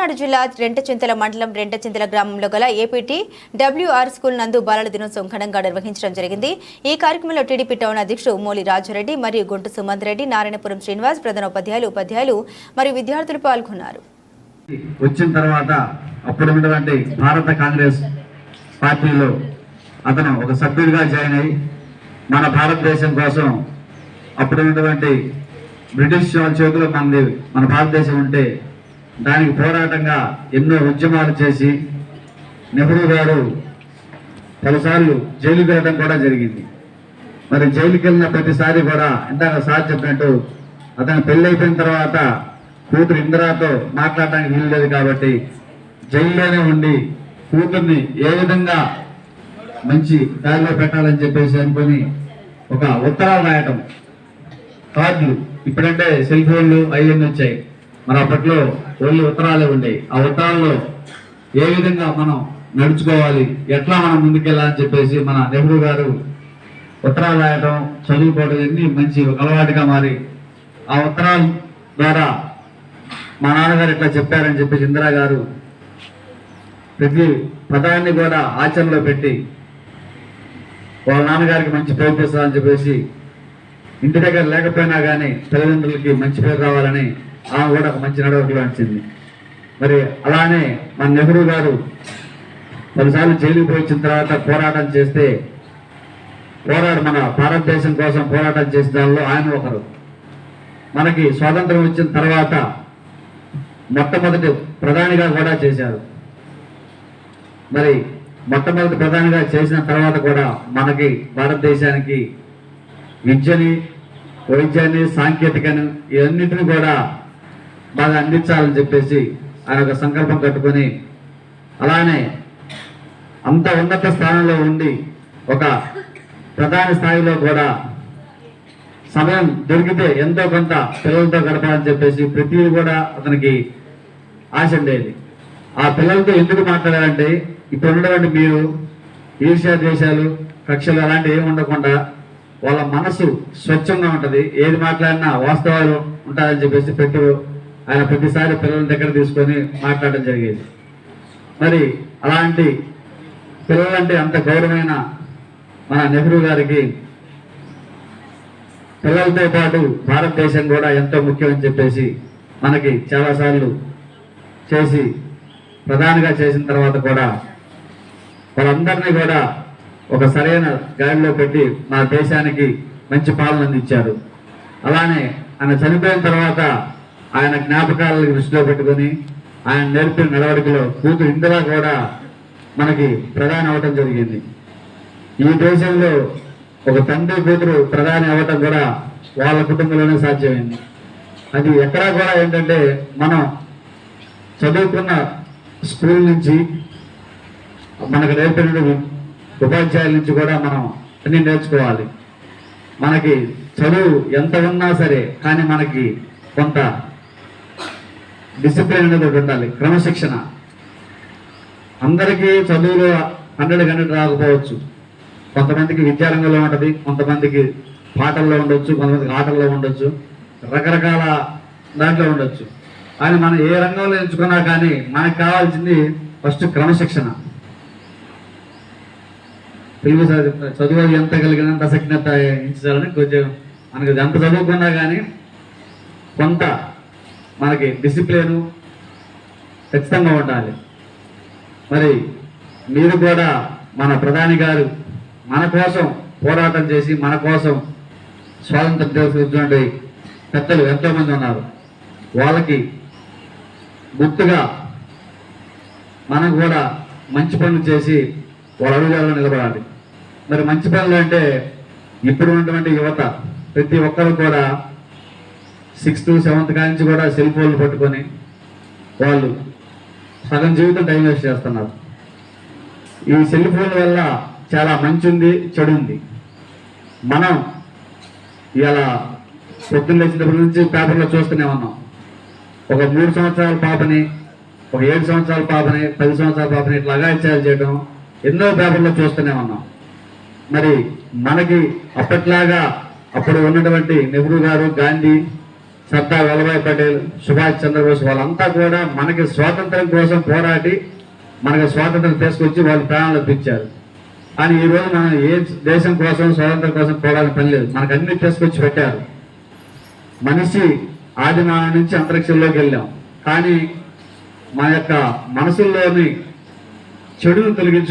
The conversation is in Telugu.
తమిళనాడు జిల్లా రెంటచింతల మండలం రెంటచింతల గ్రామంలో గల ఏపీటీ డబ్ల్యూఆర్ స్కూల్ నందు బాలల దినోత్సవం ఘనంగా నిర్వహించడం జరిగింది. ఈ కార్యక్రమంలో టీడీపీ టౌన్ అధ్యక్షుడు మోలి రాజారెడ్డి మరియు గుంటు సుమంత్ రెడ్డి నారాయణపురం శ్రీనివాస్ ప్రధానోపాధ్యాయులు ఉపాధ్యాయులు మరియు విద్యార్థులు పాల్గొన్నారు. వచ్చిన తర్వాత అప్పుడు ఉన్నటువంటి భారత కాంగ్రెస్ పార్టీలో అతను ఒక సభ్యుడిగా జాయిన్ అయ్యి మన భారతదేశం కోసం అప్పుడు ఉన్నటువంటి బ్రిటిష్ వాళ్ళ చేతిలో మనది మన భారతదేశం ఉంటే దానికి పోరాటంగా ఎన్నో ఉద్యమాలు చేసి నెహ్రూ గారు పలుసార్లు జైలుకి వెళ్ళడం కూడా జరిగింది. మరి జైలుకి వెళ్ళిన ప్రతిసారి కూడా ఇందాక సార్ చెప్పినట్టు అతను పెళ్ళైపోయిన తర్వాత కూతురు ఇందిరాతో మాట్లాడడానికి వీలు లేదు కాబట్టి జైల్లోనే ఉండి కూతుర్ని ఏ విధంగా మంచి దారిలో పెట్టాలని చెప్పేసి అనుకొని ఒక ఉత్తరాలు రాయటం. కార్డులు. ఇప్పుడంటే సెల్ ఫోన్లు అవన్నీ వచ్చాయి. మరి అప్పట్లో ఓన్లీ ఉత్తరాలే ఉండేవి. ఆ ఉత్తరాల్లో ఏ విధంగా మనం నడుచుకోవాలి ఎట్లా మనం ముందుకెళ్ళాలని చెప్పేసి మన నెహ్రూ గారు ఉత్తరాలు రాయటం చదువుకోవడం ఇవన్నీ మంచి ఒక అలవాటుగా మారి ఆ ఉత్తరాల ద్వారా మా నాన్నగారు ఇట్లా చెప్పారని చెప్పేసి ఇందిరా గారు ప్రతి పదాన్ని కూడా ఆచరణలో పెట్టి వాళ్ళ నాన్నగారికి మంచి పేరు తెస్తారని చెప్పేసి ఇంటి దగ్గర లేకపోయినా కానీ తల్లిదండ్రులకి మంచి పేరు రావాలని ఆమె కూడా ఒక మంచి నడవడిలో వచ్చింది మరి అలానే మన నెహ్రూ గారు పలుసార్లు జైలుకు పోయించిన వచ్చిన తర్వాత పోరాటం చేస్తే పోరాడు మన భారతదేశం కోసం పోరాటం చేసిన దానిలో ఆయన ఒకరు. మనకి స్వాతంత్రం వచ్చిన తర్వాత మొట్టమొదటి ప్రధానిగా కూడా చేశారు. మరి మొట్టమొదటి ప్రధానిగా చేసిన తర్వాత కూడా మనకి భారతదేశానికి విద్యని వైద్యాన్ని సాంకేతికను ఇవన్నిటిని కూడా బాగా అందించాలని చెప్పేసి ఆయన ఒక సంకల్పం కట్టుకొని అలానే అంత ఉన్నత స్థానంలో ఉండి ఒక ప్రధాన స్థాయిలో కూడా సమయం దొరికితే ఎంతో కొంత పిల్లలతో గడపాలని చెప్పేసి ప్రతిదీ కూడా అతనికి ఆశ ఉండేది. ఆ పిల్లలతో ఎందుకు మాట్లాడాలంటే ఇప్పుడు ఉన్నటువంటి మీరు ఈర్ష్యా దేశాలు కక్షలు అలాంటివి ఏమి ఉండకుండా వాళ్ళ మనసు స్వచ్ఛంగా ఉంటుంది. ఏది మాట్లాడినా వాస్తవాలు ఉంటాయని చెప్పేసి ప్రతి ఆయన ప్రతిసారి పిల్లల దగ్గర తీసుకొని మాట్లాడడం జరిగేది. మరి అలాంటి పిల్లలంటే అంత గౌరవమైన మన నెహ్రూ గారికి పిల్లలతో పాటు భారతదేశం కూడా ఎంతో ముఖ్యమని చెప్పేసి మనకి చాలాసార్లు చేసి ప్రధానిగా చేసిన తర్వాత కూడా వాళ్ళందరినీ కూడా ఒక సరైన గాడిలో పెట్టి మన దేశానికి మంచి పాలన అందించారు. అలానే ఆయన చనిపోయిన తర్వాత ఆయన జ్ఞాపకాలను దృష్టిలో పెట్టుకొని ఆయన నేర్పిన నడవడికలో కూతురు ఇందిరా కూడా మనకి ప్రధాని అవ్వటం జరిగింది. ఈ దేశంలో ఒక తండ్రి కూతురు ప్రధాని అవ్వటం కూడా వాళ్ళ కుటుంబంలోనే సాధ్యమైంది. అది ఎక్కడా కూడా ఏంటంటే మనం చదువుకున్న స్కూల్ నుంచి మనకు నేర్పిన ఉపాధ్యాయుల నుంచి కూడా మనం అన్ని నేర్చుకోవాలి. మనకి చదువు ఎంత ఉన్నా సరే కానీ మనకి కొంత డిసిప్లిన్ అనేది ఒకటి ఉండాలి క్రమశిక్షణ. అందరికీ చదువులో హండ్రెడ్ హండ్రెడ్ రాకపోవచ్చు. కొంతమందికి విద్యారంగంలో ఉంటుంది కొంతమందికి పాటల్లో ఉండొచ్చు కొంతమందికి ఆటల్లో ఉండొచ్చు రకరకాల దాంట్లో ఉండొచ్చు. కానీ మనం ఏ రంగంలో ఎంచుకున్నా కానీ మనకు కావాల్సింది ఫస్ట్ క్రమశిక్షణ. తెలుగు చదువు- ఎంత కలిగినంత అసక్నత ఇచ్చాలని కొంచెం మనకి ఎంత చదువుకున్నా కానీ కొంత మనకి డిసిప్లిన్ ఖచ్చితంగా ఉండాలి. మరి మీరు కూడా మన ప్రధాని గారు మన కోసం పోరాటం చేసి మన కోసం స్వాతంత్రం దినోత్సవం పెద్దలు ఎంతోమంది ఉన్నారు. వాళ్ళకి గుర్తుగా మనం కూడా మంచి పనులు చేసి వాళ్ళ అడుగుజాలలో నిలబడాలి. మరి మంచి పనులు అంటే ఇప్పుడు ఉన్నటువంటి యువత ప్రతి ఒక్కరు కూడా సిక్స్త్ సెవెంత్ కానించి కూడా సెల్ ఫోన్లు పట్టుకొని వాళ్ళు సగం జీవితం టైం వేస్ట్ చేస్తున్నారు. ఈ సెల్ ఫోన్ వల్ల చాలా మంచి ఉంది చెడు ఉంది. మనం ఇలా పొద్దున్న లేచినప్పటి నుంచి పేపర్లో చూస్తూనే ఉన్నాం. ఒక మూడు సంవత్సరాల పాపని ఒక ఏడు సంవత్సరాల పాపని పది సంవత్సరాల పాపని ఇట్లా అగాయిత్యాలు చేయడం ఎన్నో పేపర్లో చూస్తూనే ఉన్నాం. మరి మనకి అప్పట్లాగా అప్పుడు ఉన్నటువంటి నెహ్రూ గారు గాంధీ సర్దార్ వల్లభాయ్ పటేల్ సుభాష్ చంద్రబోస్ వాళ్ళంతా కూడా మనకి స్వాతంత్రం కోసం పోరాడి మనకి స్వాతంత్రం తీసుకొచ్చి వాళ్ళు ప్రాణాలు తెచ్చారు కానీ ఈ రోజు మనం ఏ దేశం కోసం స్వాతంత్రం కోసం పోరాడిన పని లేదు. మనకు అన్ని తీసుకొచ్చి పెట్టారు. మనిషి ఆది నుంచి అంతరిక్షంలోకి వెళ్ళాం. కానీ మన యొక్క మనసుల్లోని చెడును తొలగించుకో